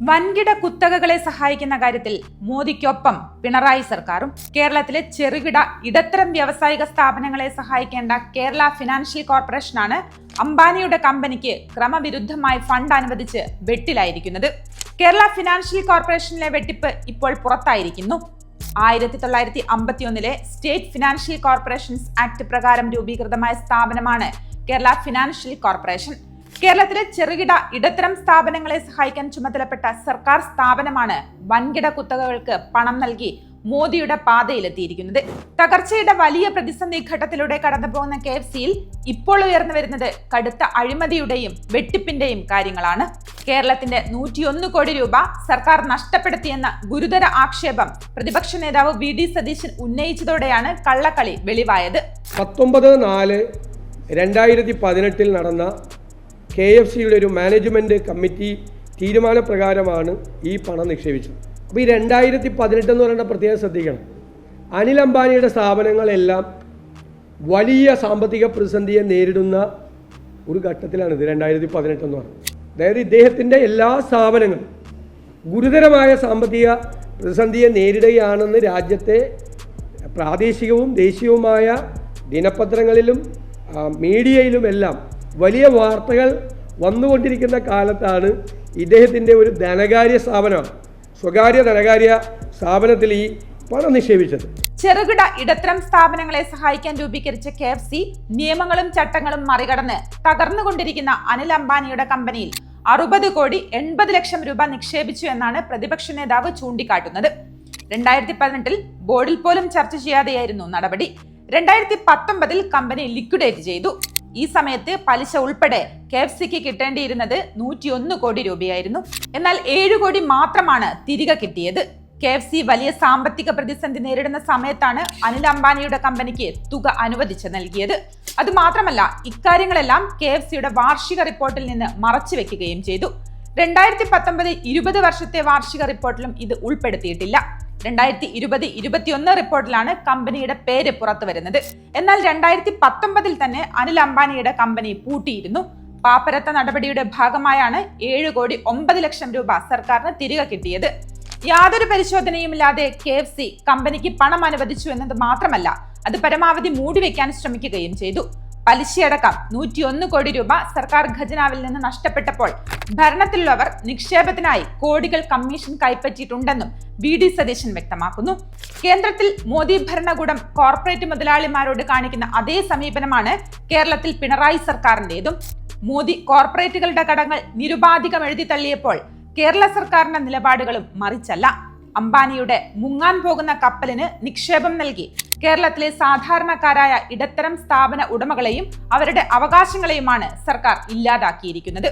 വൻകിട കുത്തകകളെ സഹായിക്കുന്ന കാര്യത്തിൽ മോദിക്കൊപ്പം പിണറായി സർക്കാരും കേരളത്തിലെ ചെറുകിട ഇടത്തരം വ്യാവസായിക സ്ഥാപനങ്ങളെ സഹായിക്കേണ്ട കേരള ഫിനാൻഷ്യൽ കോർപ്പറേഷനാണ് അംബാനിയുടെ കമ്പനിക്ക് ക്രമവിരുദ്ധമായി ഫണ്ട് അനുവദിച്ച് വെട്ടിലായിരിക്കുന്നത്. കേരള ഫിനാൻഷ്യൽ കോർപ്പറേഷനിലെ വെട്ടിപ്പ് ഇപ്പോൾ പുറത്തായിരിക്കുന്നു. ആയിരത്തി തൊള്ളായിരത്തി അമ്പത്തിയൊന്നിലെ സ്റ്റേറ്റ് ഫിനാൻഷ്യൽ കോർപ്പറേഷൻസ് ആക്ട് പ്രകാരം രൂപീകൃതമായ സ്ഥാപനമാണ് കേരള ഫിനാൻഷ്യൽ കോർപ്പറേഷൻ. കേരളത്തിലെ ചെറുകിട ഇടത്തരം സ്ഥാപനങ്ങളെ സഹായിക്കാൻ ചുമതലപ്പെട്ട സർക്കാർ സ്ഥാപനമാണ് വൻകിട കുത്തകകൾക്ക് പണം നൽകി മോദിയുടെ പാതയിലെത്തിയിരിക്കുന്നത്. തകർച്ചയുടെ വലിയ പ്രതിസന്ധി ഘട്ടത്തിലൂടെ കടന്നുപോകുന്ന കെ എഫ് സിയിൽ ഇപ്പോൾ ഉയർന്നു വരുന്നത് കടുത്ത അഴിമതിയുടെയും വെട്ടിപ്പിന്റെയും കാര്യങ്ങളാണ്. കേരളത്തിന്റെ നൂറ്റിയൊന്ന് കോടി രൂപ സർക്കാർ നഷ്ടപ്പെടുത്തിയെന്ന ഗുരുതര ആക്ഷേപം പ്രതിപക്ഷ നേതാവ് വി ഡി സതീശൻ ഉന്നയിച്ചതോടെയാണ് കള്ളക്കളി വെളിവായത്. പത്തൊമ്പത് നാല് രണ്ടായിരത്തി പതിനെട്ടിൽ നടന്ന കെ എഫ് സിയുടെ ഒരു മാനേജ്മെന്റ് കമ്മിറ്റി തീരുമാനപ്രകാരമാണ് ഈ പണം നിക്ഷേപിച്ചത്. അപ്പോൾ ഈ രണ്ടായിരത്തി പതിനെട്ട് എന്ന് പറയുന്ന പ്രത്യേകം ശ്രദ്ധിക്കണം. അനിൽ അംബാനിയുടെ സ്ഥാപനങ്ങളെല്ലാം വലിയ സാമ്പത്തിക പ്രതിസന്ധിയെ നേരിടുന്ന ഒരു ഘട്ടത്തിലാണിത് രണ്ടായിരത്തി പതിനെട്ട് എന്ന് പറയുന്നത്. അതായത് ഇദ്ദേഹത്തിന്റെ എല്ലാ സ്ഥാപനങ്ങളും ഗുരുതരമായ സാമ്പത്തിക പ്രതിസന്ധിയെ നേരിടുകയാണെന്ന് രാജ്യത്തെ പ്രാദേശികവും ദേശീയവുമായ ദിനപത്രങ്ങളിലും മീഡിയയിലുമെല്ലാം വലിയ വാർത്തകൾ വന്നുകൊണ്ടിരിക്കുന്ന കാലത്താണ് ഇദ്ദേഹത്തിന്റെ ഒരു ധനകാര്യ സ്ഥാപനം സ്വകാര്യ ധനകാര്യ സ്ഥാപനത്തിൽ ഈ പണം നിക്ഷേപിച്ചത്. ചെറുകിട ഇടത്തരം സ്ഥാപനങ്ങളെ സഹായിക്കാൻ രൂപീകരിച്ച കെ എഫ് സി നിയമങ്ങളും ചട്ടങ്ങളും മറികടന്ന് തകർന്നുകൊണ്ടിരിക്കുന്ന അനിൽ അംബാനിയുടെ കമ്പനിയിൽ അറുപത് കോടി എൺപത് ലക്ഷം രൂപ നിക്ഷേപിച്ചു എന്നാണ് പ്രതിപക്ഷ നേതാവ് ചൂണ്ടിക്കാട്ടുന്നത്. രണ്ടായിരത്തി പതിനെട്ടിൽ ബോർഡിൽ പോലും ചർച്ച ചെയ്യാതെയായിരുന്നു നടപടി. രണ്ടായിരത്തി പത്തൊമ്പതിൽ കമ്പനി ലിക്വിഡേറ്റ് ചെയ്തു. ഈ സമയത്ത് പലിശ ഉൾപ്പെടെ കെ എഫ് സിക്ക് കിട്ടേണ്ടിയിരുന്നത് നൂറ്റിയൊന്ന് കോടി രൂപയായിരുന്നു. എന്നാൽ ഏഴ് കോടി മാത്രമാണ് തിരികെ കിട്ടിയത്. കെ എഫ് സി വലിയ സാമ്പത്തിക പ്രതിസന്ധി നേരിടുന്ന സമയത്താണ് അനിൽ അംബാനിയുടെ കമ്പനിക്ക് തുക അനുവദിച്ച് നൽകിയത്. അതുമാത്രമല്ല ഇക്കാര്യങ്ങളെല്ലാം കെ എഫ് സിയുടെ വാർഷിക റിപ്പോർട്ടിൽ നിന്ന് മറച്ചു വെക്കുകയും ചെയ്തു. രണ്ടായിരത്തി പത്തൊമ്പത് ഇരുപത് വർഷത്തെ വാർഷിക റിപ്പോർട്ടിലും ഇത് ഉൾപ്പെടുത്തിയിട്ടില്ല. രണ്ടായിരത്തി ഇരുപത് ഇരുപത്തിയൊന്ന് റിപ്പോർട്ടിലാണ് കമ്പനിയുടെ പേര് പുറത്തു വരുന്നത്. എന്നാൽ രണ്ടായിരത്തി പത്തൊമ്പതിൽ തന്നെ അനിൽ അംബാനിയുടെ കമ്പനി പൂട്ടിയിരുന്നു. പാപ്പരത്ത നടപടിയുടെ ഭാഗമായാണ് ഏഴ് കോടി ഒമ്പത് ലക്ഷം രൂപ സർക്കാരിന് തിരികെ കിട്ടിയത്. യാതൊരു പരിശോധനയുമില്ലാതെ കെ എഫ് സി കമ്പനിക്ക് പണം അനുവദിച്ചു എന്നത് മാത്രമല്ല അത് പരമാവധി മൂടിവെക്കാൻ ശ്രമിക്കുകയും ചെയ്തു. പലിശയടക്കം നൂറ്റിയൊന്ന് കോടി രൂപ സർക്കാർ ഖജനാവിൽ നിന്ന് നഷ്ടപ്പെട്ടപ്പോൾ ഭരണത്തിലുള്ളവർ നിക്ഷേപത്തിനായി കോടികൾ കമ്മീഷൻ കൈപ്പറ്റിയിട്ടുണ്ടെന്നും വി ഡി സതീശൻ വ്യക്തമാക്കുന്നു. കേന്ദ്രത്തിൽ മോദി ഭരണകൂടം കോർപ്പറേറ്റ് മുതലാളിമാരോട് കാണിക്കുന്ന അതേ സമീപനമാണ് കേരളത്തിൽ പിണറായി സർക്കാരിന്റെതും. മോദി കോർപ്പറേറ്റുകളുടെ കടങ്ങൾ നിരുപാധികം എഴുതി തള്ളിയപ്പോൾ കേരള സർക്കാരിന്റെ നിലപാടുകളും മറിച്ചല്ല. അംബാനിയുടെ മുങ്ങാൻ പോകുന്ന കപ്പലിന് നിക്ഷേപം നൽകി. കേരളത്തിലെ സാധാരണക്കാരായ ഇടത്തരം സ്ഥാപന ഉടമകളെയും അവരുടെ അവകാശങ്ങളെയുമാണ് സർക്കാർ ഇല്ലാതാക്കിയിരിക്കുന്നത്.